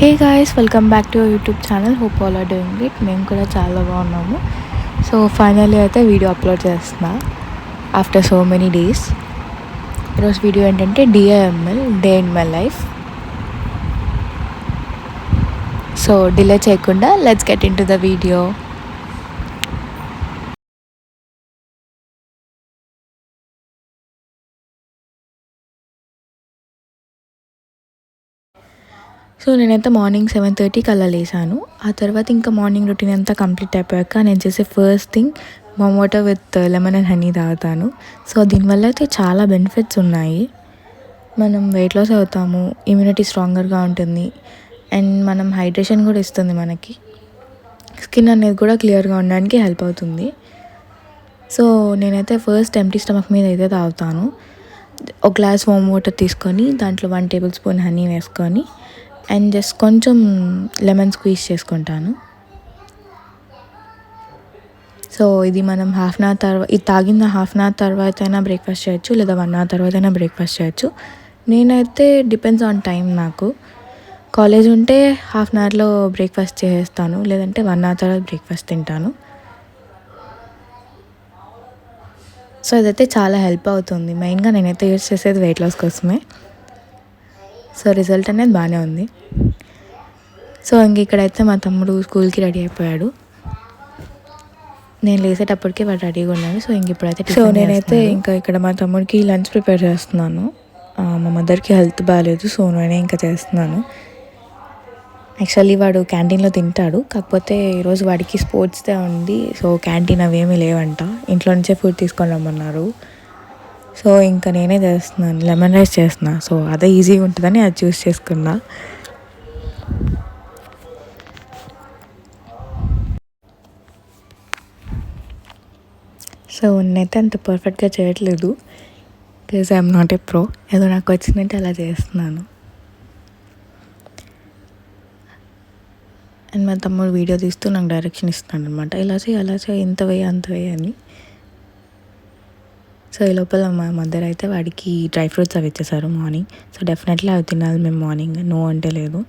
Hey guys welcome back to YouTube channel hope all are doing it మేము కూడా చాలా బాగున్నాము. సో ఫైనల్లీ అయితే వీడియో అప్లోడ్ చేస్తున్నా. ఆఫ్టర్ సో మెనీ డేస్ ఈరోజు వీడియో ఏంటంటే DIML day in my life so delay చేయకుండా let's get in to the video so నేనైతే మార్నింగ్ సెవెన్ థర్టీకి అలా లేసాను ఆ తర్వాత ఇంకా మార్నింగ్ రొటీన్ అంతా కంప్లీట్ అయిపోయాక నేను చేసే first thing hmm water with lemon and honey తాగుతాను. సో దీనివల్ల అయితే చాలా బెనిఫిట్స్ ఉన్నాయి. మనం వెయిట్ లాస్ అవుతాము ఇమ్యూనిటీ స్ట్రాంగర్గా ఉంటుంది అండ్ మనం హైడ్రేషన్ కూడా ఇస్తుంది మనకి. స్కిన్ అనేది కూడా క్లియర్గా ఉండడానికి హెల్ప్ అవుతుంది. సో నేనైతే ఫస్ట్ ఎంటీ స్టమక్ మీద అయితే తాగుతాను. ఒక గ్లాస్ వామ్ వాటర్ తీసుకొని దాంట్లో వన్ టేబుల్ స్పూన్ హనీ వేసుకొని అండ్ జస్ట్ కొంచెం లెమన్ స్క్వీజ్ చేసుకుంటాను. సో ఇది మనం హాఫ్ అన్ అవర్ తర్వాత ఇది తాగిన హాఫ్ అన్ అవర్ తర్వాత అయినా బ్రేక్ఫాస్ట్ చేయొచ్చు లేదా వన్ అవర్ తర్వాత అయినా బ్రేక్ఫాస్ట్ చేయొచ్చు. నేనైతే డిపెండ్స్ ఆన్ టైం నాకు. కాలేజ్ ఉంటే హాఫ్ అన్ అవర్లో బ్రేక్ఫాస్ట్ చేసేస్తాను లేదంటే వన్ అవర్ తర్వాత బ్రేక్ఫాస్ట్ తింటాను. సో ఇదైతే చాలా హెల్ప్ అవుతుంది. మెయిన్గా నేనైతే యూజ్ చేసేది వెయిట్ లాస్ కోసమే. సో రిజల్ట్ అనేది బాగానే ఉంది. సో ఇంక ఇక్కడైతే మా తమ్ముడు స్కూల్కి రెడీ అయిపోయాడు. నేను లేసేటప్పటికి వాడు రెడీగా ఉన్నాడు. సో ఇంక ఇప్పుడైతే సో నేనైతే ఇంకా ఇక్కడ మా తమ్ముడికి లంచ్ ప్రిపేర్ చేస్తున్నాను. మా మదర్కి హెల్త్ బాగాలేదు. సో నేనే ఇంకా చేస్తున్నాను. యాక్చువల్లీ వాడు క్యాంటీన్లో తింటాడు. కాకపోతే ఈరోజు వాడికి స్పోర్ట్స్ డే ఉంది. సో క్యాంటీన్ అవేమీ లేవంట. ఇంట్లో నుంచే ఫుడ్ తీసుకొని రమ్మన్నారు. సో ఇంకా నేనే చేస్తున్నాను లెమన్ రైస్ చేస్తున్నా. సో అదే ఈజీగా ఉంటుందని అది చూస్ చేసుకున్నా. సో నేనైతే అంత పర్ఫెక్ట్గా చేయట్లేదు because I'm not a pro ఏదో నాకు వచ్చినట్టు అలా చేస్తున్నాను. అండ్ మా తమ్ముడు వీడియో తీస్తూ నాకు డైరెక్షన్ ఇస్తున్నాడు అనమాట ఇలా చేయి అలా చేయి ఇంత వేయి అంత వేయి అని. సో ఈ లోపల మా మదర్ అయితే వాడికి డ్రై ఫ్రూట్స్ అవి ఇచ్చేసారు మార్నింగ్. సో డెఫినెట్లీ అవి తినాలి మేము మార్నింగ్. నో అంటే లేదు.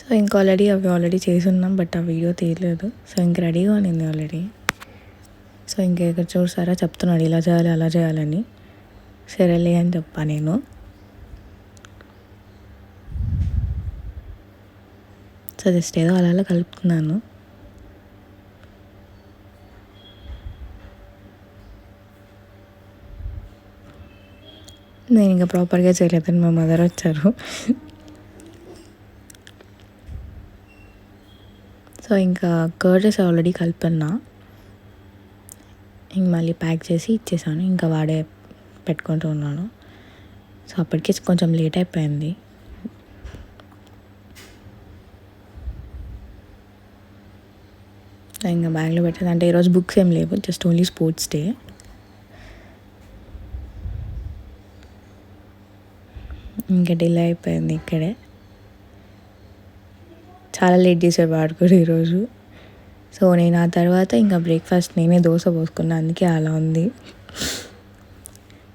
సో ఇంకా ఆల్రెడీ అవి ఆల్రెడీ చేసి ఉన్నాం బట్ ఆ వీడియో తీయలేదు. సో ఇంక రెడీగా ఉండింది ఆల్రెడీ. సో ఇంకా ఎక్కడ చూసారా చెప్తున్నాడు ఇలా చేయాలి అలా చేయాలని. సరేలే అని చెప్పా నేను. సో జస్ట్ ఏదో అలా అలా కలుపుతున్నాను. నేను ఇంకా ప్రాపర్గా చేయలేదని మా మదర్ వచ్చారు. సో ఇంకా కర్డెస్ ఆల్రెడీ కలిపన్నా. ఇంక మళ్ళీ ప్యాక్ చేసి ఇచ్చేసాను. ఇంకా వాడే పెట్టుకుంటూ ఉన్నాను. సో అప్పటికే కొంచెం లేట్ అయిపోయింది. ఇంకా బ్యాగ్లో పెట్టేది. అంటే ఈరోజు బుక్స్ ఏం లేవు. Just only sports day. ఇంకా డిలే అయిపోయింది ఇక్కడే. చాలా లేట్ చేశాడు వాడు కూడా ఈరోజు సో నేను ఆ తర్వాత ఇంకా బ్రేక్ఫాస్ట్ నేనే దోశ పోసుకున్నా. అందుకే అలా ఉంది.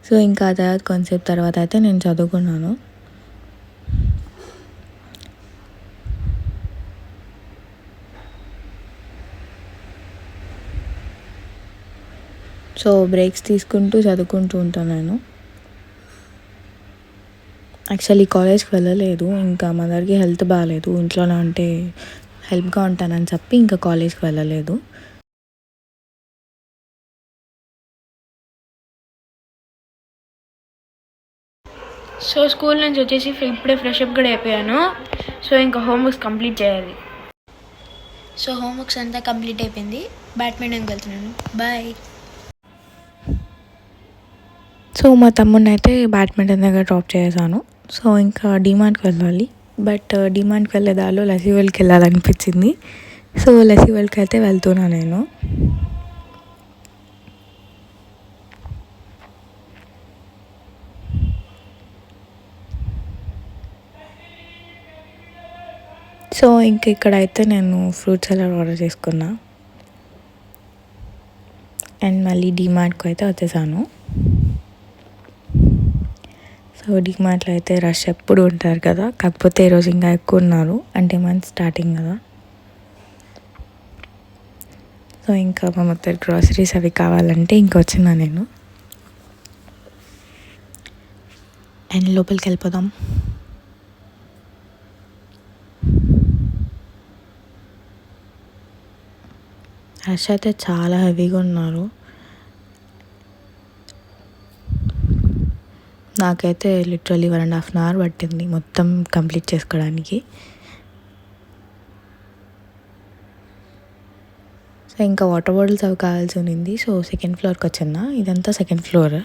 సో ఇంకా ఆ తర్వాత కొంతసేపు తర్వాత అయితే నేను చదువుకున్నాను. సో బ్రేక్స్ తీసుకుంటూ చదువుకుంటూ ఉంటాను నేను యాక్చువల్లీ కాలేజ్కి వెళ్ళలేదు ఇంకా మదర్కి హెల్త్ బాగాలేదు ఇంట్లోనే ఉంటే హెల్ప్గా ఉంటానని చెప్పి ఇంకా కాలేజ్కి వెళ్ళలేదు. సో స్కూల్ నుంచి వచ్చేసి ఇప్పుడే ఫ్రెష్ అప్ కూడా అయిపోయాను. సో ఇంకా హోంవర్క్స్ కంప్లీట్ చేయాలి. సో హోంవర్క్స్ అంతా కంప్లీట్ అయిపోయింది. బ్యాడ్మింటన్కి వెళ్తున్నాను. బాయ్. సో మా తమ్ముడిని అయితే బ్యాడ్మింటన్ దగ్గర డ్రాప్ చేశాను సో ఇంకా డిమాండ్కి వెళ్ళాలి. బట్ డిమాండ్కి వెళ్ళే దారిలో లసివల్కి వెళ్ళాలనిపించింది. సో లసివల్కి అయితే వెళ్తున్నా నేను. సో ఇంక ఇక్కడైతే నేను ఫ్రూట్ సలాడ్ ఆర్డర్ చేసుకున్నా. అండ్ మళ్ళీ డిమార్ట్కు అయితే వచ్చేసాను. సో డిమార్ట్లో అయితే రష్ ఎప్పుడు ఉంటారు కదా? కాకపోతే ఈరోజు ఇంకా ఎక్కువ ఉన్నారు. అంటే మంత్ స్టార్టింగ్ కదా? సో ఇంకా మా మొత్తం గ్రాసరీస్ అవి కావాలంటే ఇంకా వచ్చినా నేను. అండ్ లోపలికి వెళ్ళిపోదాం. రష్ అయితే చాలా హెవీగా ఉన్నారు. నాకైతే literally one and half an hour పట్టింది మొత్తం కంప్లీట్ చేసుకోవడానికి. సో ఇంకా వాటర్ బాటిల్స్ అవి కావాల్సి ఉంది సో సెకండ్ ఫ్లోర్కి వచ్చిన. ఇదంతా సెకండ్ ఫ్లోర్.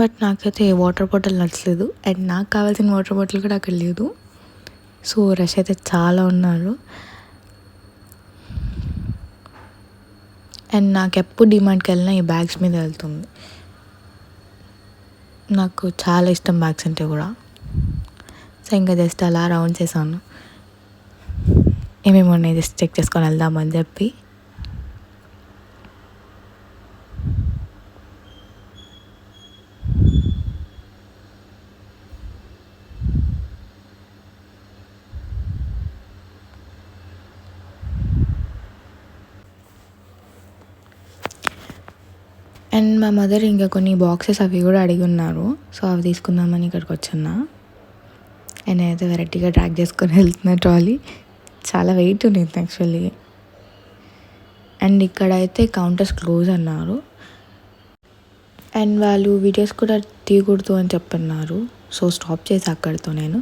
బట్ నాకైతే ఏ వాటర్ బాటిల్ నచ్చలేదు. అండ్ నాకు కావాల్సిన వాటర్ బాటిల్ కూడా అక్కడ లేదు. సో రష్ అయితే చాలా ఉన్నారు. అండ్ నాకు ఎప్పుడు డిమాండ్కి వెళ్ళినా ఈ బ్యాగ్స్ మీద వెళ్తుంది. నాకు చాలా ఇష్టం బ్యాగ్స్ అంటే కూడా. సో ఇంకా జస్ట్ అలా రౌండ్ చేశాను. ఏమేమి ఉన్నాయి జస్ట్ చెక్ చేసుకొని వెళ్దామని చెప్పి అండ్ మా మదర్ ఇంకా కొన్ని బాక్సెస్ అవి కూడా అడిగి ఉన్నారు సో అవి తీసుకుందామని ఇక్కడికి వచ్చున్నా. అండ్ నేనైతే వెరైటీగా ట్రాక్ చేసుకొని వెళ్తున్నా ట్రాలీ చాలా వెయిట్ ఉంది యాక్చువల్లీ అండ్ ఇక్కడైతే కౌంటర్స్ క్లోజ్ అన్నారు. అండ్ వాళ్ళు వీడియోస్ కూడా తీయకూడదు అని చెప్పన్నారు. సో స్టాప్ చేసి అక్కడితో నేను.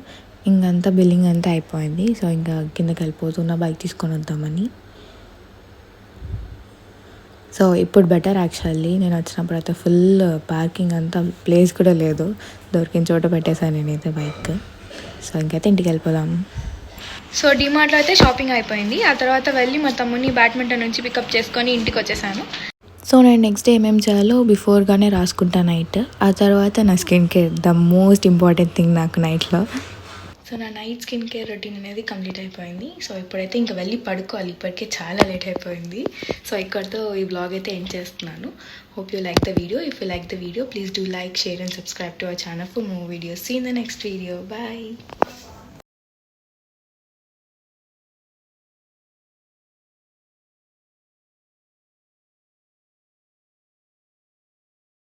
ఇంకంతా బిల్లింగ్ అంతా అయిపోయింది. సో ఇంకా కిందకి వెళ్ళిపోతున్నా బైక్ తీసుకొని వద్దామని. సో ఇప్పుడు బెటర్ యాక్చువల్లీ నేను వచ్చినప్పుడు అయితే ఫుల్ పార్కింగ్ అంతా ప్లేస్ కూడా లేదు. దొరికిన చోట పెట్టేశాను నేనైతే బైక్ సో ఇంకైతే ఇంటికి వెళ్ళిపోదాం. సో డిమార్ట్లో అయితే షాపింగ్ అయిపోయింది. ఆ తర్వాత వెళ్ళి మా తమ్ముని బ్యాడ్మింటన్ నుంచి పికప్ చేసుకొని ఇంటికి వచ్చేసాను. సో నేను నెక్స్ట్ డే ఏమేమి చేయాలో బిఫోర్గానే రాసుకుంటా నైట్ ఆ తర్వాత నా skin care the most important thing నాకు నైట్లో సో నా నైట్ స్కిన్ కేర్ రొటీన్ అనేది కంప్లీట్ అయిపోయింది. సో ఇప్పుడైతే ఇంకా వెళ్ళి పడుకోవాలి. ఇప్పటికే చాలా లేట్ అయిపోయింది. సో ఇక్కడితో ఈ బ్లాగ్ అయితే ఎండ్ చేస్తున్నాను. Hope you like the video if you like the video please do like share and subscribe to our channel for more videos see in the next video bye